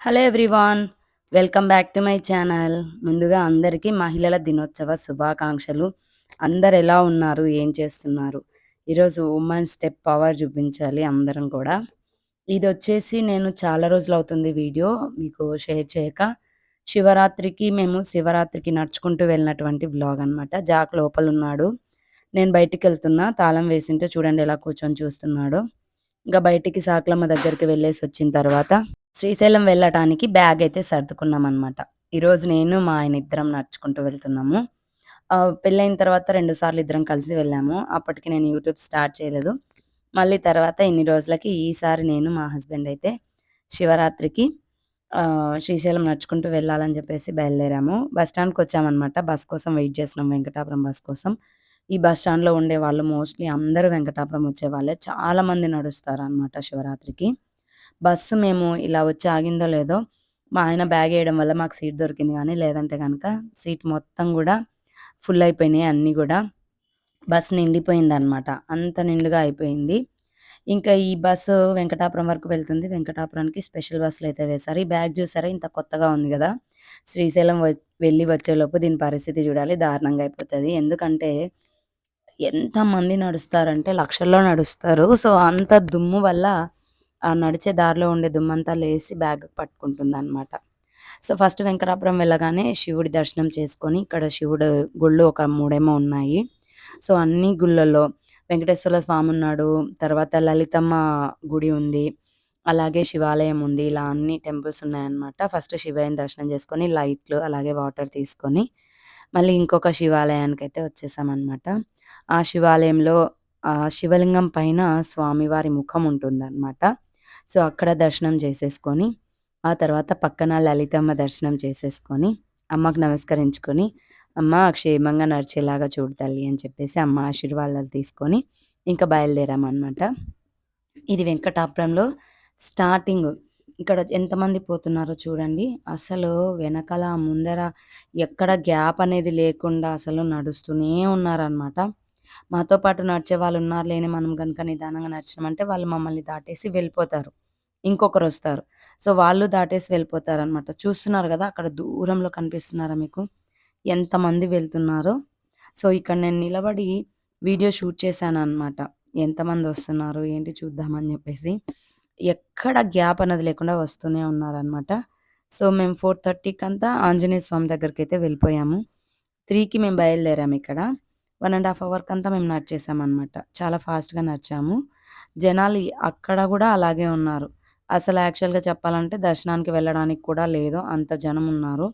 Hello everyone welcome back to my channel ముందుగా అందరికీ మహిళల దినోత్సవ శుభాకాంక్షలు. అందరు ఎలా ఉన్నారు? ఏం చేస్తున్నారు? ఈరోజు ఉమెన్ స్టెప్ పవర్ చూపించాలి అందరం కూడా. ఇది వచ్చేసి నేను చాలా రోజులు అవుతుంది వీడియో. మీకు షేర్ చేయక. శివరాత్రికి మేము శివరాత్రికి నడుచుకుంటూ వెళ్ళినటువంటి బ్లాగ్ అనమాట జాక్ లోపల ఉన్నాడు. నేను బయటికి వెళ్తున్నా. తాళం వేసింటే చూడండి ఎలా కూర్చొని చూస్తున్నాడు. ఇంకా బయటికి సాకులమ్మ దగ్గరికి వెళ్ళేసి వచ్చిన తర్వాత శ్రీశైలం వెళ్ళటానికి బ్యాగ్ అయితే సర్దుకున్నాం అనమాట ఈరోజు నేను మా ఆయన ఇద్దరం నడుచుకుంటూ వెళ్తున్నాము. పెళ్ళైన తర్వాత రెండు సార్లు ఇద్దరం కలిసి వెళ్ళాము. అప్పటికి నేను యూట్యూబ్ స్టార్ట్ చేయలేదు. మళ్ళీ తర్వాత ఇన్ని రోజులకి ఈసారి నేను మా హస్బెండ్ అయితే శివరాత్రికి శ్రీశైలం నడుచుకుంటూ వెళ్ళాలని చెప్పేసి బయలుదేరాము. బస్ స్టాండ్కి వచ్చామన్నమాట. బస్ కోసం వెయిట్ చేసినాం వెంకటాపురం బస్ కోసం. ఈ బస్ స్టాండ్లో ఉండే వాళ్ళు మోస్ట్లీ అందరూ వెంకటాపురం వచ్చే వాళ్ళే చాలామంది నడుస్తారు అనమాట శివరాత్రికి. బస్సు మేము ఇలా వచ్చి ఆగిందో లేదో మా ఆయన బ్యాగ్ వేయడం వల్ల మాకు సీట్ దొరికింది కానీ లేదంటే కనుక సీట్ మొత్తం కూడా ఫుల్ అయిపోయినాయి అన్నీ కూడా. బస్సు నిండిపోయింది అనమాట అంత నిండుగా అయిపోయింది. ఇంకా ఈ బస్సు వెంకటాపురం వరకు వెళ్తుంది. వెంకటాపురానికి స్పెషల్ బస్సులు అయితే వేశారు. ఈ బ్యాగ్ చూసారా? ఇంత కొత్తగా ఉంది కదా. శ్రీశైలం వెళ్ళి వచ్చేలోపు దీని పరిస్థితి చూడాలి. దారుణంగా అయిపోతుంది. ఎందుకంటే ఎంతమంది నడుస్తారంటే లక్షల్లో నడుస్తారు. సో అంత దుమ్ము వల్ల నడిచే దారిలో ఉండే దుమ్మంతా లేసి బ్యాగ్ పట్టుకుంటుంది అనమాట సో ఫస్ట్ వెంకటాపురం వెళ్ళగానే శివుడి దర్శనం చేసుకొని ఇక్కడ శివుడు గుళ్ళు ఒక మూడేమో ఉన్నాయి. సో అన్ని గుళ్ళల్లో వెంకటేశ్వర స్వామి ఉన్నాడు తర్వాత లలితమ్మ గుడి ఉంది అలాగే శివాలయం ఉంది ఇలా అన్ని టెంపుల్స్ ఉన్నాయన్నమాట. ఫస్ట్ శివయ్యని దర్శనం చేసుకొని లైట్లు అలాగే వాటర్ తీసుకొని మళ్ళీ ఇంకొక శివాలయానికి అయితే వచ్చేసామన్నమాట. ఆ శివాలయంలో ఆ శివలింగం పైన స్వామివారి ముఖం ఉంటుందన్నమాట. సో అక్కడ దర్శనం చేసేసుకొని ఆ తర్వాత పక్కన లలితమ్మ దర్శనం చేసేసుకొని అమ్మకు నమస్కరించుకొని అమ్మ క్షేమంగా నడిచేలాగా చూడు తల్లి అని చెప్పేసి అమ్మ ఆశీర్వాదాలు తీసుకొని ఇంకా బయలుదేరామన్నమాట. ఇది వెంకటాపురంలో స్టార్టింగ్. ఇక్కడ ఎంతమంది పోతున్నారో చూడండి. అసలు వెనకాల ముందర ఎక్కడ గ్యాప్ అనేది లేకుండా అసలు నడుస్తూనే ఉన్నారనమాట మాతో పాటు నడిచే వాళ్ళు ఉన్నారు లేని మనం కనుక నిదానంగా నడిచినామంటే వాళ్ళు మమ్మల్ని దాటేసి వెళ్ళిపోతారు. ఇంకొకరు వస్తారు. సో వాళ్ళు దాటేసి వెళ్ళిపోతారు అనమాట చూస్తున్నారు కదా అక్కడ దూరంలో కనిపిస్తున్నారా మీకు? ఎంతమంది వెళ్తున్నారో. సో ఇక్కడ నేను నిలబడి వీడియో షూట్ చేశాను అనమాట ఎంతమంది వస్తున్నారు ఏంటి చూద్దామని చెప్పేసి. ఎక్కడ గ్యాప్ అన్నది లేకుండా వస్తూనే ఉన్నారనమాట సో మేము ఫోర్ థర్టీకి అంతా ఆంజనేయ స్వామి దగ్గరికి అయితే వెళ్ళిపోయాము. త్రీకి మేము బయలుదేరాము ఇక్కడ. వన్ అండ్ హాఫ్ అవర్కి అంతా మేము నడిచేసామన్నమాట చాలా ఫాస్ట్గా నడిచాము జనాలు అక్కడ కూడా అలాగే ఉన్నారు అసలు యాక్చువల్‌గా చెప్పాలంటే దర్శనానికి వెళ్ళడానికి కూడా లేదు. అంత జనం ఉన్నారు.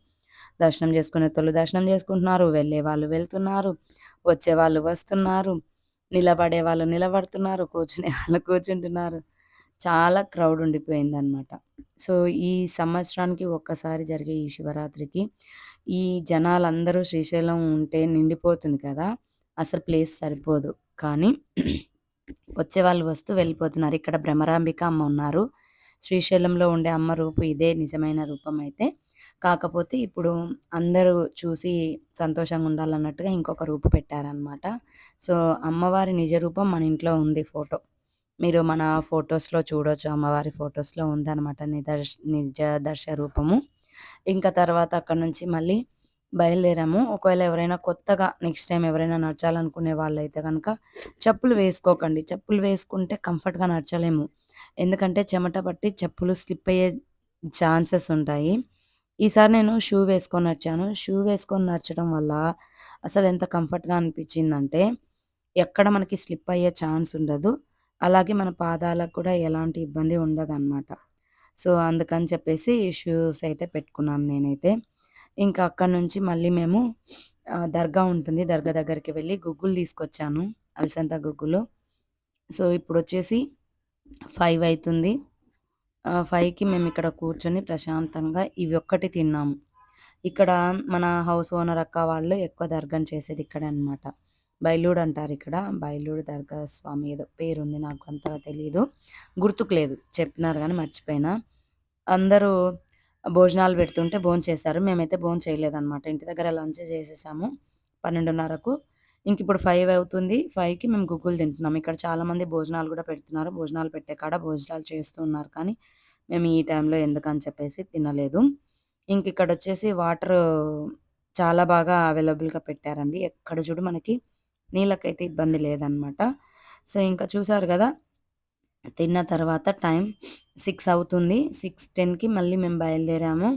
దర్శనం చేసుకునే చేసుకునేటోళ్ళు దర్శనం చేసుకుంటున్నారు. వెళ్ళే వాళ్ళు వెళ్తున్నారు. వచ్చే వాళ్ళు వస్తున్నారు. నిలబడే వాళ్ళు నిలబడుతున్నారు. కూర్చునే వాళ్ళు కూర్చుంటున్నారు. చాలా క్రౌడ్ ఉండిపోయింది అనమాట సో, ఈ సంవత్సరానికి ఒక్కసారి జరిగే ఈ శివరాత్రికి ఈ జనాలందరూ శ్రీశైలం ఉంటే నిండిపోతుంది కదా! అసలు ప్లేస్ సరిపోదు. కానీ వచ్చేవాళ్ళు వస్తూ వెళ్ళిపోతున్నారు. ఇక్కడ భ్రమరాంబిక అమ్మ ఉన్నారు. శ్రీశైలంలో ఉండే అమ్మ రూపు ఇదే నిజమైన రూపం అయితే కాకపోతే ఇప్పుడు అందరూ చూసి సంతోషంగా ఉండాలన్నట్టుగా ఇంకొక రూపు పెట్టారనమాట సో అమ్మవారి నిజ రూపం మన ఇంట్లో ఉంది ఫోటో మీరు మన ఫొటోస్లో చూడొచ్చు అమ్మవారి ఫొటోస్లో ఉందన్నమాట నిదర్శ నిజ దర్శ రూపము ఇంకా తర్వాత అక్కడ నుంచి మళ్ళీ బయలుదేరాము. ఒకవేళ ఎవరైనా కొత్తగా నెక్స్ట్ టైం ఎవరైనా నడచాలనుకునే వాళ్ళైతే కనుక చెప్పులు వేసుకోకండి. చెప్పులు వేసుకుంటే కంఫర్ట్గా నడచలేము. ఎందుకంటే చెమట పట్టి చెప్పులు స్లిప్ అయ్యే ఛాన్సెస్ ఉంటాయి. ఈసారి నేను షూ వేసుకొని నడిచాను. షూ వేసుకొని నడచడం వల్ల అసలు ఎంత కంఫర్ట్గా అనిపించిందంటే ఎక్కడ మనకి స్లిప్ అయ్యే ఛాన్స్ ఉండదు. అలాగే మన పాదాలకు కూడా ఎలాంటి ఇబ్బంది ఉండదన్నమాట. సో అందుకని చెప్పేసి షూస్ అయితే పెట్టుకున్నాను నేనైతే. ఇంకా అక్కడ నుంచి మళ్ళీ మేము దర్గా ఉంటుంది. దర్గా దగ్గరికి వెళ్ళి గుగ్గులు తీసుకొచ్చాను. అలసంత గుగ్గులు. సో ఇప్పుడు వచ్చేసి ఫైవ్ అవుతుంది ఫైవ్కి మేము ఇక్కడ కూర్చొని ప్రశాంతంగా ఇవి ఒక్కటి తిన్నాము. ఇక్కడ మన హౌస్ ఓనర్ అక్క వాళ్ళు ఎక్కువ దర్గం చేసేది ఇక్కడ అనమాట బైలూడు అంటారు ఇక్కడ. బైలూడు దర్గా స్వామి ఏదో పేరు ఉంది నాకు అంతగా తెలియదు గుర్తుకు లేదు. చెప్పినారు కానీ మర్చిపోయినా. అందరూ భోజనాలు పెడుతుంటే భోజనం చేశారు మేమైతే భోజనం చేయలేదన్నమాట ఇంటి దగ్గర లంచ్ చేసేసాము పన్నెండున్నరకు ఇంక ఇప్పుడు ఫైవ్ అవుతుంది ఫైవ్కి మేము గుగ్గులు తింటున్నాం ఇక్కడ చాలామంది భోజనాలు కూడా పెడుతున్నారు భోజనాలు పెట్టే కాడ భోజనాలు చేస్తూ ఉన్నారు కానీ మేము ఈ టైంలో ఎందుకని చెప్పేసి తినలేదు. ఇంక ఇక్కడొచ్చేసి వాటర్ చాలా బాగా అవైలబుల్‌గా పెట్టారండి. ఎక్కడ చూడు మనకి నీళ్ళకైతే ఇబ్బంది లేదనమాట. సో, ఇంకా చూసారు కదా తిన్న తర్వాత టైం సిక్స్ అవుతుంది. 6:10కి మళ్ళీ మేము బయలుదేరాము.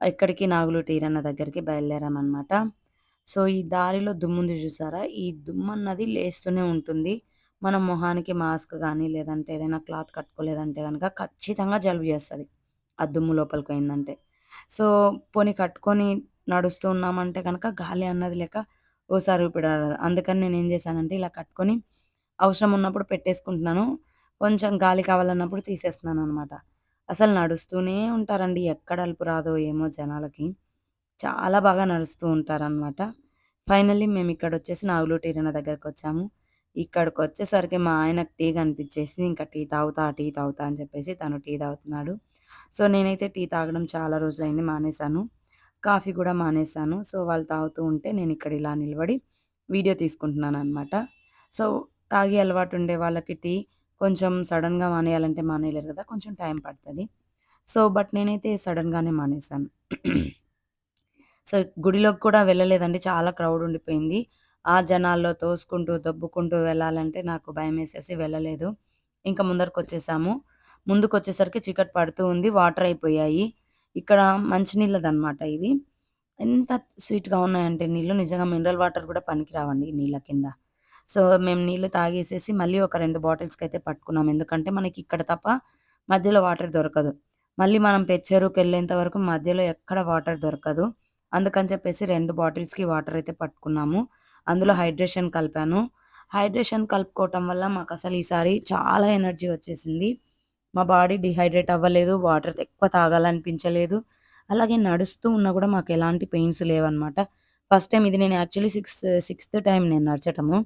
ఎక్కడికి నాగులు టీరన్న దగ్గరికి బయలుదేరామన్నమాట సో, ఈ దారిలో దుమ్ముంది చూసారా? ఈ దుమ్మన్నది లేస్తూనే ఉంటుంది. మన మొహానికి మాస్క్ కానీ లేదంటే ఏదైనా క్లాత్ కట్టుకోలేదంటే కనుక ఖచ్చితంగా జలుబు చేస్తుంది ఆ దుమ్ము లోపలికి పోయిందంటే. సో, పోనీ కట్టుకొని నడుస్తూ ఉన్నామంటే కనుక గాలి అన్నది లేక ఓసారి ఊపిరాడదు. అందుకని నేను ఏం చేశానంటే ఇలా కట్టుకొని అవసరం ఉన్నప్పుడు పెట్టేసుకుంటున్నాను. కొంచెం గాలి కావాలన్నప్పుడు తీసేస్తున్నాను అనమాట అసలు నడుస్తూనే ఉంటారండి. ఎక్కడ అలుపు రాదో ఏమో జనాలకి. చాలా బాగా నడుస్తూ ఉంటారనమాట. ఫైనల్లీ మేము ఇక్కడ మేమిక్కడొచ్చేసి నాగులు వచ్చాము ఇక్కడికి వచ్చేసరికి మా ఆయనకు టీ కనిపించేసి ఇంకా టీ తాగుతా, టీ తాగుతా అని చెప్పేసి తను టీ తాగుతున్నాడు. సో, నేనైతే టీ తాగడం చాలా రోజులైంది మానేశాను. కాఫీ కూడా మానేశాను. సో, వాళ్ళు తాగుతూ ఉంటే నేను ఇక్కడ ఇలా నిలబడి వీడియో తీసుకుంటున్నాను అనమాట సో, తాగే అలవాటుండే వాళ్ళకి టీ కొంచెం సడన్గా మానేయాలంటే మానేయలేరు కదా కొంచెం టైం పడుతుంది సో, బట్ నేనైతే సడన్గానే మానేశాను. సో, గుడిలోకి కూడా వెళ్ళలేదండి. చాలా క్రౌడ్ ఉండిపోయింది. ఆ జనాల్లో తోసుకుంటూ, దొబ్బుకుంటూ వెళ్ళాలంటే నాకు భయం వేసేసి వెళ్ళలేదు. ఇంకా ముందరకు వచ్చేసాము ముందుకు ముందుకొచ్చేసరికి చీకటి పడుతూ ఉంది. వాటర్ అయిపోయాయి. ఇక్కడ మంచినీళ్ళదనమాట ఇది. ఎంత స్వీట్‌గా ఉన్నాయంటే నీళ్ళు నిజంగా మినరల్ వాటర్ కూడా పనికిరావండి నీళ్ళ కింద. సో, మేము నీళ్ళు తాగేసేసి మళ్ళీ ఒక రెండు బాటిల్స్కి అయితే పట్టుకున్నాం. ఎందుకంటే మనకి ఇక్కడ తప్ప మధ్యలో వాటర్ దొరకదు. మళ్ళీ మనం పెచ్చెరుకెళ్ళేంత వరకు మధ్యలో ఎక్కడ వాటర్ దొరకదు. అందుకని చెప్పేసి రెండు బాటిల్స్‌కి వాటర్ అయితే పట్టుకున్నాము. అందులో హైడ్రేషన్ కలిపాను. హైడ్రేషన్ కలుపుకోవటం వల్ల మాకు అసలు ఈసారి చాలా ఎనర్జీ వచ్చేసింది. మా బాడీ డిహైడ్రేట్ అవ్వలేదు. వాటర్ ఎక్కువ తాగాలనిపించలేదు. అలాగే నడుస్తూ ఉన్నా కూడా మాకు ఎలాంటి పెయిన్స్ లేవన్నమాట ఫస్ట్ టైం ఇది నేను యాక్చువల్లీ సిక్స్ సిక్స్త్ టైం నేను నడచటము.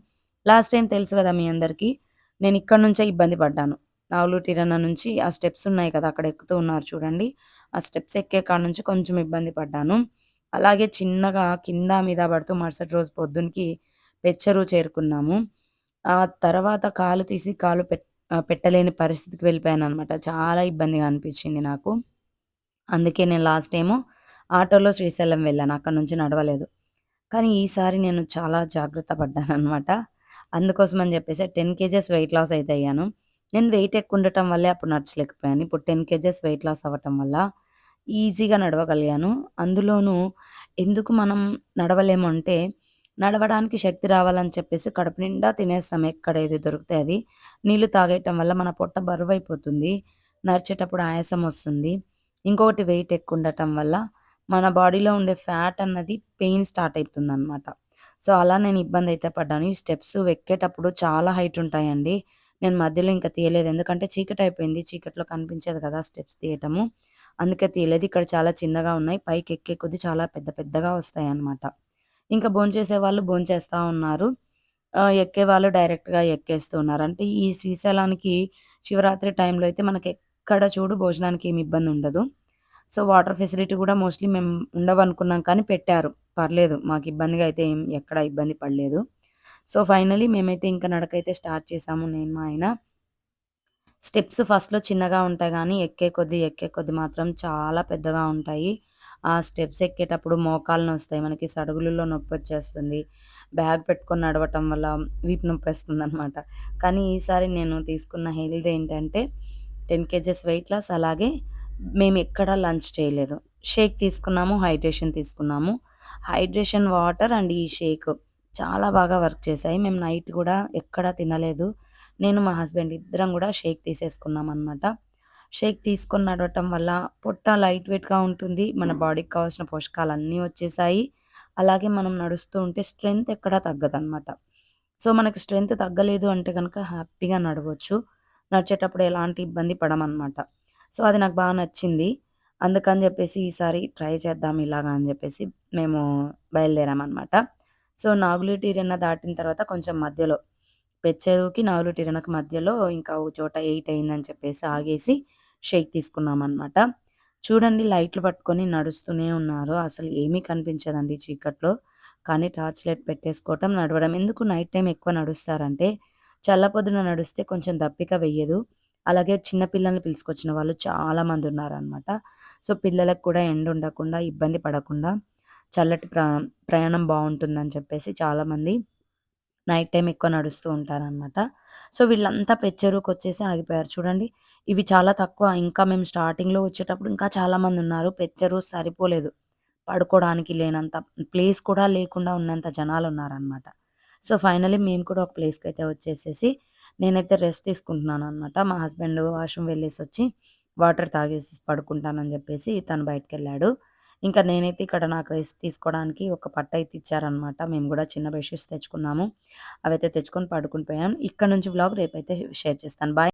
లాస్ట్ టైం తెలుసు కదా మీ అందరికీ. నేను ఇక్కడ నుంచే ఇబ్బంది పడ్డాను. నావులు టీరన్న నుంచి ఆ స్టెప్స్ ఉన్నాయి కదా! అక్కడ ఎక్కుతూ ఉన్నారు చూడండి. ఆ స్టెప్స్ ఎక్కే కాడ నుంచి కొంచెం ఇబ్బంది పడ్డాను. అలాగే చిన్నగా కింద మీద పడుతూ మరుసటి రోజు పొద్దునకి పెచ్చరు చేరుకున్నాము. ఆ తర్వాత కాలు తీసి కాలు పెట్ పెట్టలేని పరిస్థితికి వెళ్ళిపోయాను అనమాట చాలా ఇబ్బందిగా అనిపించింది నాకు. అందుకే నేను లాస్ట్ టైము ఆటోలో శ్రీశైలం వెళ్ళాను. అక్కడ నుంచి నడవలేదు. కానీ ఈసారి నేను చాలా జాగ్రత్త పడ్డాను అనమాట అందుకోసం అని చెప్పేసి 10 కేజెస్ వెయిట్ లాస్ అయితే అయ్యాను. నేను వెయిట్ ఎక్కువ ఉండటం వల్లే అప్పుడు నడచలేకపోయాను. ఇప్పుడు 10 కేజెస్ వెయిట్ లాస్ అవ్వటం వల్ల ఈజీగా నడవగలిగాను. అందులోనూ ఎందుకు మనం నడవలేము అంటే, నడవడానికి శక్తి రావాలని చెప్పేసి కడుపు నిండా తినేస్తాం ఎక్కడ ఏది దొరికితే అది. నీళ్ళు తాగేయటం వల్ల మన పొట్ట బరువు అయిపోతుంది నడిచేటప్పుడు ఆయాసం వస్తుంది. ఇంకొకటి వెయిట్ ఎక్కువ ఉండటం వల్ల మన బాడీలో ఉండే ఫ్యాట్ అన్నది పెయిన్ స్టార్ట్ అవుతుంది అనమాట సో, అలా నేను ఇబ్బంది అయితే పడ్డాను. ఈ స్టెప్స్ ఎక్కేటప్పుడు చాలా హైట్ ఉంటాయండి. నేను మధ్యలో ఇంకా తీయలేదు. ఎందుకంటే చీకటి అయిపోయింది చీకట్లో కనిపించేది కదా! స్టెప్స్ తీయటము. అందుకే తీయలేదు. ఇక్కడ చాలా చిన్నగా ఉన్నాయి. పైకి ఎక్కే కొద్దీ చాలా పెద్ద పెద్దగా వస్తాయి అన్నమాట ఇంకా భోంచేసేవాళ్ళు భోంచేస్తా ఉన్నారు. ఎక్కే ఎక్కేవాళ్ళు డైరెక్ట్‌గా ఎక్కేస్తూ ఉన్నారు. అంటే ఈ శ్రీశైలానికి శివరాత్రి టైంలో అయితే మనకెక్కడ చూడు భోజనానికి ఏమి ఇబ్బంది ఉండదు సో, వాటర్ ఫెసిలిటీ కూడా మోస్ట్‌లీ మేము ఉండవనుకున్నాం కానీ పెట్టారు. పర్లేదు. మాకు ఇబ్బందిగా అయితే ఏం ఎక్కడ ఇబ్బంది పడలేదు. సో, ఫైనలీ మేమైతే ఇంక నడకైతే స్టార్ట్ చేసాము నేను, మా ఆయన. స్టెప్స్ ఫస్ట్‌లో చిన్నగా ఉంటాయి కానీ ఎక్కే కొద్ది ఎక్కే కొద్ది మాత్రం చాలా పెద్దగా ఉంటాయి. ఆ స్టెప్స్ ఎక్కేటప్పుడు మోకాలు నొస్తాయి. మనకి సడుగులలో నొప్పి వచ్చేస్తుంది బ్యాగ్ పెట్టుకొని నడవటం వల్ల వీపు నొప్పేస్తుందనమాట. కానీ ఈసారి నేను తీసుకున్న హెల్త్ ఏంటంటే 10 కేజెస్ వెయిట్ లాస్ అలాగే మేము ఎక్కడ లంచ్ చేయలేదు. షేక్ తీసుకున్నాము. హైడ్రేషన్ తీసుకున్నాము. హైడ్రేషన్ వాటర్ అండ్ ఈ షేక్ చాలా బాగా వర్క్ చేశాయి. మేము నైట్ కూడా ఎక్కడ తినలేదు. నేను, మా హస్బెండ్ ఇద్దరం కూడా షేక్ తీసేసుకున్నామనమాట. షేక్ తీసుకొని నడవటం వల్ల పొట్ట లైట్ వెయిట్‌గా ఉంటుంది. మన బాడీకి కావాల్సిన పోషకాలు అన్నీ వచ్చేసాయి. అలాగే మనం నడుస్తూ ఉంటే స్ట్రెంత్ ఎక్కడా తగ్గదనమాట. సో, మనకి స్ట్రెంత్ తగ్గలేదు అంటే కనుక హ్యాపీగా నడవచ్చు. నడిచేటప్పుడు ఎలాంటి ఇబ్బంది పడమనమాట. సో, అది నాకు బాగా నచ్చింది. అందుకని జెప్పేసి ఈసారి ట్రై చేద్దాం ఇలాగా అని జెప్పేసి మేము బయలుదేరామనమాట. సో, నాగులిటీరన్న దాటిన తర్వాత కొంచెం మధ్యలో పెచ్చెరువుకి, నాగులుటీరెన్నకి మధ్యలో ఇంకా ఓ చోట 8 అయిందని చెప్పేసి ఆగేసి షేక్ తీసుకున్నామనమాట. చూడండి లైట్లు పట్టుకొని నడుస్తూనే ఉన్నారు. అసలు ఏమీ కనిపించదండి చీకట్లో. కానీ టార్చ్ లైట్ పెట్టేసుకోవటం, నడవడం. ఎందుకు నైట్ టైమ్ ఎక్కువ నడుస్తారంటే, చల్లపొద్దున నడిస్తే కొంచెం దప్పిక వెయ్యదు. అలాగే చిన్న పిల్లల్ని పిలుచుకొచ్చిన వాళ్ళు చాలామంది ఉన్నారనమాట. సో, పిల్లలకు కూడా ఎండ ఉండకుండా, ఇబ్బంది పడకుండా చల్లటి ప్ర ప్రయాణం బాగుంటుందని చెప్పేసి చాలామంది నైట్ టైం ఎక్కువ నడుస్తూ ఉంటారనమాట. సో, వీళ్ళంతా పెచ్చెరువుకొచ్చేసి ఆగిపోయారు. చూడండి ఇవి చాలా తక్కువ. ఇంకా మేము స్టార్టింగ్‌లో వచ్చేటప్పుడు ఇంకా చాలామంది ఉన్నారు పెచ్చరు సరిపోలేదు. పడుకోవడానికి లేనంత ప్లేస్ కూడా లేకుండా ఉన్నంత జనాలు ఉన్నారనమాట సో, ఫైనలీ మేము కూడా ఒక ప్లేస్కి అయితే వచ్చేసేసి నేనైతే రెస్ట్ తీసుకుంటున్నాను అనమాట మా హస్బెండ్ వాష్‌రూమ్ వెళ్ళేసొచ్చి వాటర్ తాగేసి పడుకుంటానని చెప్పేసి తను బయటికెళ్ళాడు. ఇంకా నేనైతే ఇక్కడ నాకు రెస్ట్ తీసుకోవడానికి ఒక పట్ట అయితే ఇచ్చారనమాట. మేము కూడా చిన్న బెడ్‌షీట్స్ తెచ్చుకున్నాము. అవైతే తెచ్చుకొని పడుకొని పోయాం. ఇక్కడ నుంచి వ్లాగ్ రేపైతే షేర్ చేస్తాను. బాయ్.